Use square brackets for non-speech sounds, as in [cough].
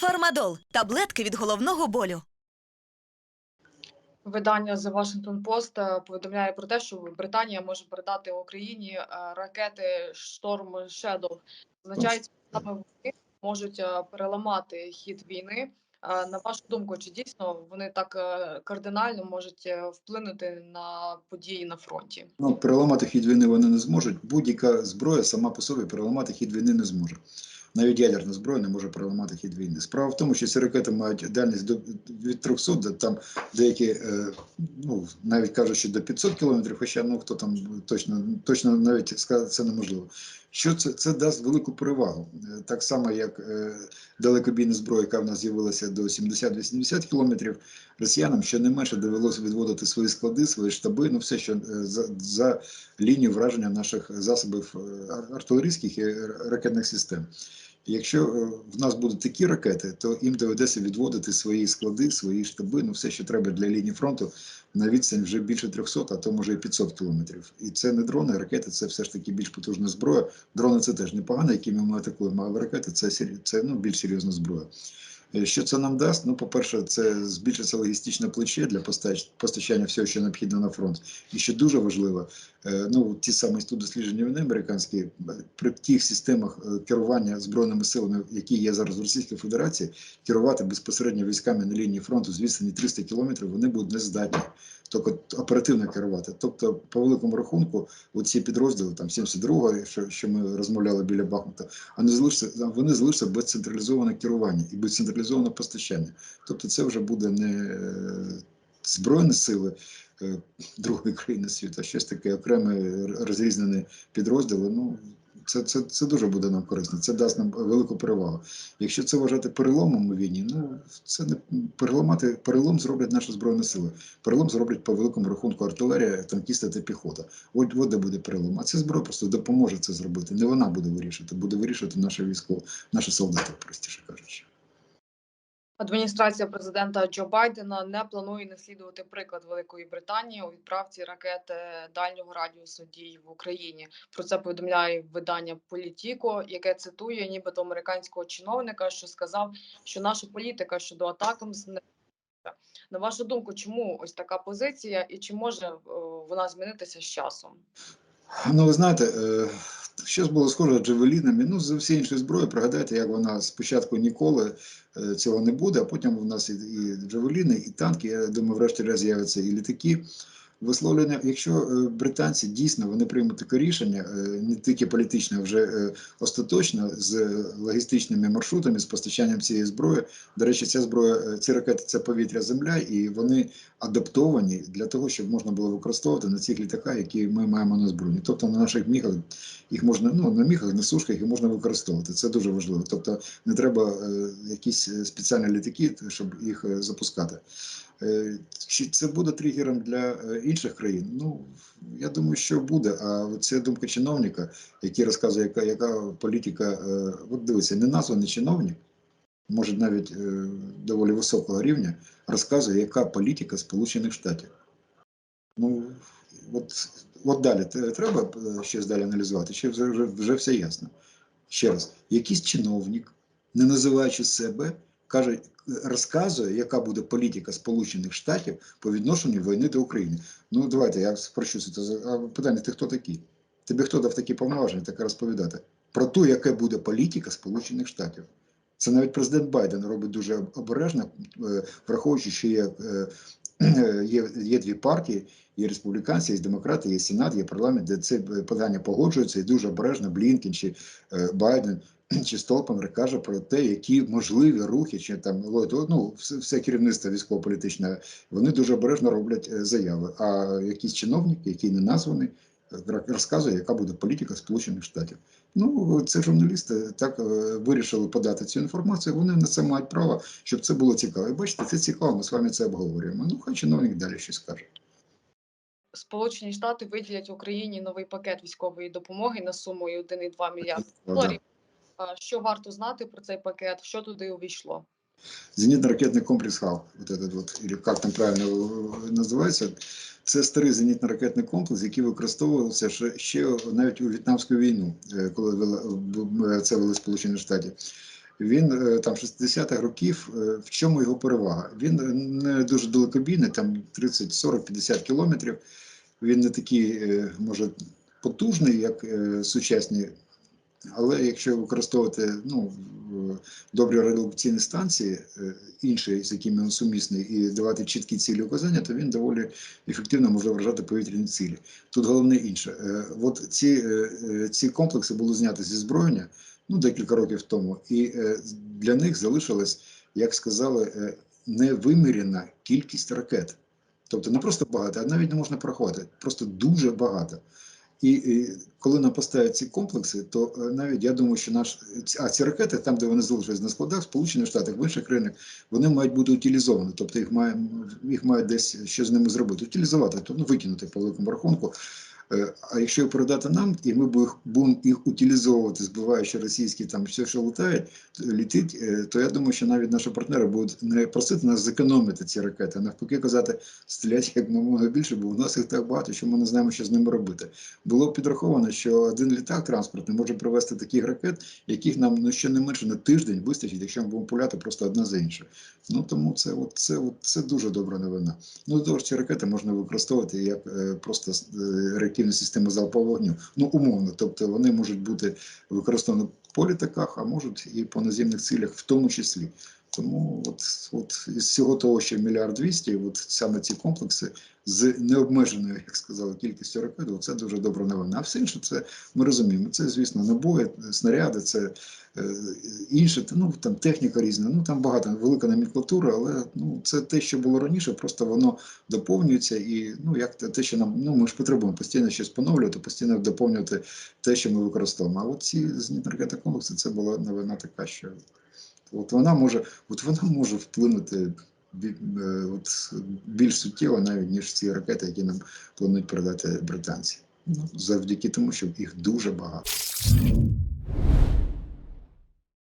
Фармадол таблетки від головного болю. Видання The Washington Post е, повідомляє про те, що Британія може передати Україні е, ракети Storm Shadow. Означається, що саме вони можуть е, переламати хід війни. На вашу думку, чи дійсно вони так кардинально можуть вплинути на події на фронті? Ну, переламати хід війни вони не зможуть. Будь-яка зброя сама по собі переламати хід війни не зможе. Навіть ядерна зброя не може переламати хід війни. Справа в тому, що ці ракети мають дальність до від 300, де там деякі е, ну навіть кажуть, що до 500 кілометрів, хоча ну хто там точно точно навіть сказати це неможливо. Що це це дасть велику перевагу, Е, так само як е, далекобійна зброя, яка в нас з'явилася до 70-80 кілометрів. Росіянам щонайменше довелося відводити свої склади, свої штаби, ну все, що за, за лінію враження наших засобів артилерійських і ракетних систем. Якщо е, в нас будуть такі ракети, то їм доведеться відводити свої склади, свої штаби, ну все, що треба для лінії фронту, на відстань вже більше 300, а то може і 500 кілометрів. І це не дрони, а ракети це все ж таки більш потужна зброя. Дрони це теж непогано, якими ми атакуємо, але ракети це, це ну, більш серйозна зброя. Е, Що це нам дасть? Ну, по-перше, це збільшиться логістичне плече для постач- постачання всього, що необхідно на фронт. І що дуже важливо, е, ну ті самі тут дослідження вони американські е, при тих системах керування збройними силами, які є зараз в Російській Федерації, керувати безпосередньо військами на лінії фронту з відстані 300 кілометрів, вони будуть не здатні. Тільки оперативно керувати. Тобто, по великому рахунку, ці підрозділи, там 72-го, що, що ми розмовляли біля Бахмута, вони залишаться, вони залишаться без централізованого керування і без централізованого постачання. Тобто, це вже буде не е, збройні сили е, другої країни світу, а щось таке окреме розрізнені підрозділи. Ну це, це, це дуже буде нам корисно. Це дасть нам велику перевагу. Якщо це вважати переломом у війні, ну це не переламати перелом зроблять наші збройні сили. Перелом зроблять по великому рахунку артилерія, танкісти та піхота. От, от де буде перелом. А ця зброя просто допоможе це зробити. Не вона буде вирішувати, буде вирішувати наше військово, наші солдати, простіше кажучи. Адміністрація президента Джо Байдена не планує наслідувати приклад Великої Британії у відправці ракет дальнього радіусу дій в Україні. Про це повідомляє видання Політіко, яке цитує нібито американського чиновника, що сказав, що наша політика щодо атакам з на вашу думку, чому ось така позиція, і чи може е, вона змінитися з часом? Ну, ви знаєте, е, щось було схоже джевелінами. Ну, з всі інші зброї, пригадайте, як вона спочатку ніколи е, цього не буде, а потім у нас і, і джевеліни, і танки. Я думаю, врешті-решт з'являться і літаки. Висловлення, якщо е, британці дійсно вони приймуть таке рішення, е, не тільки політичне, а вже е, остаточно з логістичними маршрутами, з постачанням цієї зброї. До речі, ця зброя, ці ракети це повітря, земля, і вони адаптовані для того, щоб можна було використовувати на цих літаках, які ми маємо на зброї. Тобто на наших мігах їх можна ну на мігах, на сушках їх можна використовувати. Це дуже важливо. Тобто не треба якісь спеціальні літаки, щоб їх запускати. Е, Чи це буде тригером для е, інших країн? Ну я думаю, що буде. А це думка чиновника, який розказує, яка, яка політика. е, От дивіться, не названий чиновник, може навіть доволі високого рівня, розказує, яка політика Сполучених Штатів. Ну от, от далі треба щось далі аналізувати, вже, вже, вже все ясно. Ще раз, якийсь чиновник, не називаючи себе, каже, розказує, яка буде політика Сполучених Штатів по відношенню війни до України. Ну, давайте я спрошу це. Питання: ти хто такий? Тобі хто дав такі повноваження таке розповідати? Про те, яка буде політика Сполучених Штатів. Це навіть президент Байден робить дуже обережно, е, враховуючи, що є, е, [clears throat] є, є дві партії, є республіканці, є демократи, є сенат, є парламент, де це питання погоджується, і дуже обережно Блінкен чи е, Байден [clears throat] чи Столпенберг каже про те, які можливі рухи, чи там ну, все, керівництво військово-політичне, вони дуже обережно роблять е, заяви. А якийсь чиновник, який не названий, е, розказує, яка буде політика Сполучених Штатів. Ну, це журналісти так е, вирішили подати цю інформацію. Вони на це мають право, щоб це було цікаво. І бачите, це цікаво. Ми з вами це обговорюємо. Ну, хай чиновник далі щось каже. Сполучені Штати виділять Україні новий пакет військової допомоги на суму 1,2 мільярди Да. доларів. А Що варто знати про цей пакет? Що туди увійшло? Зенитно-ракетный комплекс ХАЛ, вот этот вот, или как там правильно е, називається, це старий зенітно-ракетний комплекс, який використовувався ще, навіть у В'єтнамську війну, е, коли це вели Сполучені Штати. Він е, там 60-х років. е, В чому його перевага? Він е, не дуже далекобійний, там 30, 40, 50 кілометрів. Він не такий, е, може, потужний, як е, сучасні. Але якщо використовувати ну, добрі радіолокаційні станції, е, інші, з якими він сумісний, і давати чіткі цілі указання, то він доволі ефективно може вражати повітряні цілі. Тут головне інше. Е, От ці, е, ці комплекси були зняті зі зброєння ну, декілька років тому, і для них залишилась, як сказали, невимірена кількість ракет. Тобто не просто багато, а навіть не можна порахувати, просто дуже багато. І, і коли нам поставлять ці комплекси, то е, навіть я думаю, що наш а ці ракети, там де вони залишились на складах, Сполучених Штатах, в інших країнах, вони мають бути утилізовані, тобто їх має їх мають десь що з ними зробити, утилізувати, тобто ну, викинути по великому рахунку. Е, А якщо їх передати нам, і ми бу- будемо їх утилізовувати, збиваючи російські там все, що літає, літить, е, то я думаю, що навіть наші партнери будуть не просити нас зекономити ці ракети, а навпаки казати, стріляти як намного більше, бо у нас їх так багато, що ми не знаємо, що з ними робити. Було підраховано, що один літак транспортний може привезти таких ракет, яких нам ну, ще не менше на тиждень вистачить, якщо ми будемо пуляти просто одна за іншу. Ну тому це, от, це, от, це дуже добра новина. Ну, до того ж, ці ракети можна використовувати як е, просто е, реактивні системи залпового вогню. Ну, умовно, тобто вони можуть бути використані по літаках, а можуть і по наземних цілях, в тому числі. Тому от, от із всього того, що мільярд двісті, от саме ці комплекси з необмеженою, як сказали, кількістю ракет, це дуже добра новина. А все інше, це ми розуміємо. Це, звісно, набої, снаряди, це е, інше, ну там техніка різна. Ну там багато велика номенклатура, але ну це те, що було раніше, просто воно доповнюється і ну як те, що нам ну ми ж потребуємо постійно щось поновлювати, постійно доповнювати те, що ми використовуємо. А от ці зенітно ракетні комплекси, це була новина така, що от вона може, от вона може вплинути. е, От більш суттєво навіть ніж ці ракети, які нам планують передати британці. Ну завдяки тому, що їх дуже багато.